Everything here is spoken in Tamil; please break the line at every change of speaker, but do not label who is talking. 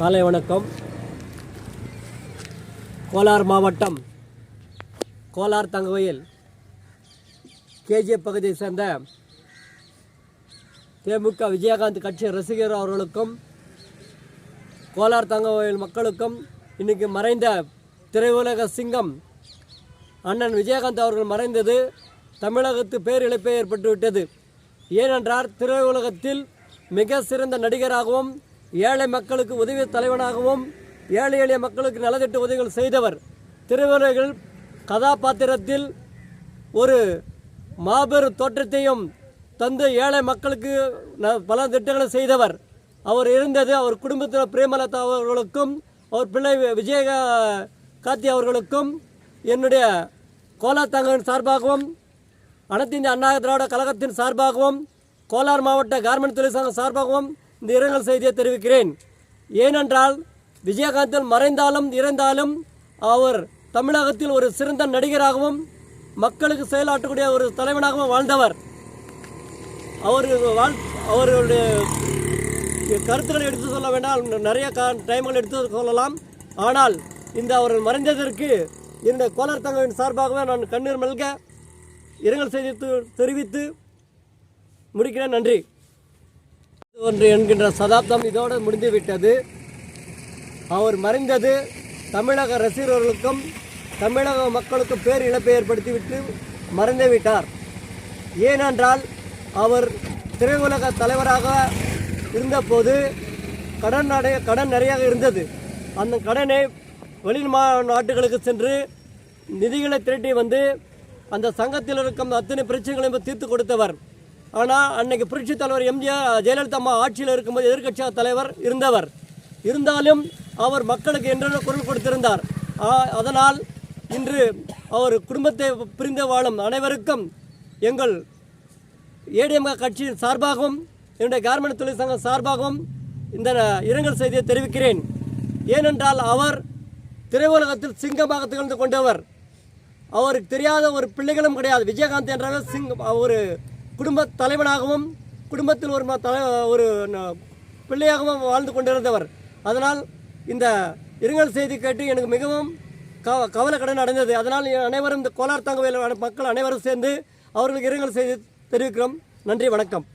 காலை வணக்கம். கோலார் மாவட்டம் கோலார் தங்கவயல் கேஜிஎஃப் பகுதியை சேர்ந்த தேமுக விஜயகாந்த் கட்சி ரசிகர் அவர்களுக்கும் கோலார் தங்கவயல் மக்களுக்கும் இன்னைக்கு மறைந்த திரையுலக சிங்கம் அண்ணன் விஜயகாந்த் அவர்கள் மறைந்தது தமிழகத்து பேரிழப்பே ஏற்பட்டுவிட்டது. ஏனென்றால் திரையுலகத்தில் மிக சிறந்த நடிகராகவும் ஏழை மக்களுக்கு உதவி தலைவனாகவும் ஏழை எளிய மக்களுக்கு நலத்திட்ட உதவிகள் செய்தவர் திரையுலகில் கதாபாத்திரத்தில் ஒரு மாபெரும் தோற்றத்தையும் தந்து ஏழை மக்களுக்கு ந- பல திட்டங்களை செய்தவர். அவர் இருந்தது அவர் குடும்பத்தில் பிரேமலதா அவர்களுக்கும் அவர் பிள்ளை விஜய காத்தி அவர்களுக்கும் என்னுடைய கோலாத்தங்கன் சார்பாகவும் அனைத்து இந்திய அண்ணா திராவிட கழகத்தின் சார்பாகவும் கோலார் மாவட்ட கார்மெண்ட் தொழிற்சங்கம் சார்பாகவும் இந்த இரங்கல் செய்தியை தெரிவிக்கிறேன். ஏனென்றால் விஜயகாந்தில் மறைந்தாலும் இறந்தாலும் அவர் தமிழகத்தில் ஒரு சிறந்த நடிகராகவும் மக்களுக்கு செயலாற்றக்கூடிய ஒரு தலைவனாகவும் வாழ்ந்தவர். அவர் வாழ் அவருடைய கருத்துக்களை எடுத்து சொல்ல வேண்டாம். நிறைய கா டைம்கள் எடுத்து சொல்லலாம். ஆனால் இந்த அவர் மறைந்ததற்கு இந்த கோலர் தங்கவின் சார்பாகவே நான் கண்ணீர் மல்க இரங்கல் செய்தி தெரிவித்து முடிக்கிறேன். நன்றி. ஒன்று என்கின்ற சதாப்தம் இதோடு முடிந்து விட்டது அவர் மறைந்தது தமிழக ரசிகர்களுக்கும் தமிழக மக்களுக்கும் பேர் இழப்பை ஏற்படுத்திவிட்டு மறைந்துவிட்டார் ஏனென்றால் அவர் திரையுலக தலைவராக இருந்தபோது கடன் அடைய கடன் நிறையாக இருந்தது. அந்த கடனை வெளி மா நாட்டுகளுக்கு சென்று நிதிகளை திரட்டி வந்து அந்த சங்கத்தில் இருக்கும் அத்தனை பிரச்சனைகளையும் தீர்த்து கொடுத்தவர். ஆனால் அன்னைக்கு புரட்சி தலைவர் எம்ஜிஆர் ஜெயலலிதா அம்மா ஆட்சியில் இருக்கும்போது எதிர்கட்சியாக தலைவர் இருந்தவர். இருந்தாலும் அவர் மக்களுக்கு என்றென்ன குரல் கொடுத்திருந்தார்? ஆ- அதனால் இன்று அவர் குடும்பத்தை பிரிந்து வாழும் அனைவருக்கும் எங்கள் ஏடிஎம்க கட்சியின் சார்பாகவும் என்னுடைய கார்மெண்ட் தொழிற்சங்கம் சார்பாகவும் இந்த இரங்கல் செய்தியை தெரிவிக்கிறேன். ஏனென்றால் அவர் திரையுலகத்தில் சிங்கமாக திகழ்ந்து கொண்டவர். அவருக்கு தெரியாத ஒரு பிள்ளைகளும் கிடையாது. விஜயகாந்த் என்றாலும் சிங்கம் ஒரு குடும்ப தலைவனாகவும் குடும்பத்தில் ஒரு ம- தலை ஒரு ந- பிள்ளையாகவும் வாழ்ந்து கொண்டிருந்தவர். அதனால் இந்த இரங்கல் செய்தி கேட்டு எனக்கு மிகவும் கவ கவலைக்கடன் அடைந்தது. அதனால் அனைவரும் இந்த கோலார் தங்கவேல் மக்கள் அனைவரும் சேர்ந்து அவர்களுக்கு இரங்கல் செய்தி தெரிவிக்கிறோம். நன்றி வணக்கம்.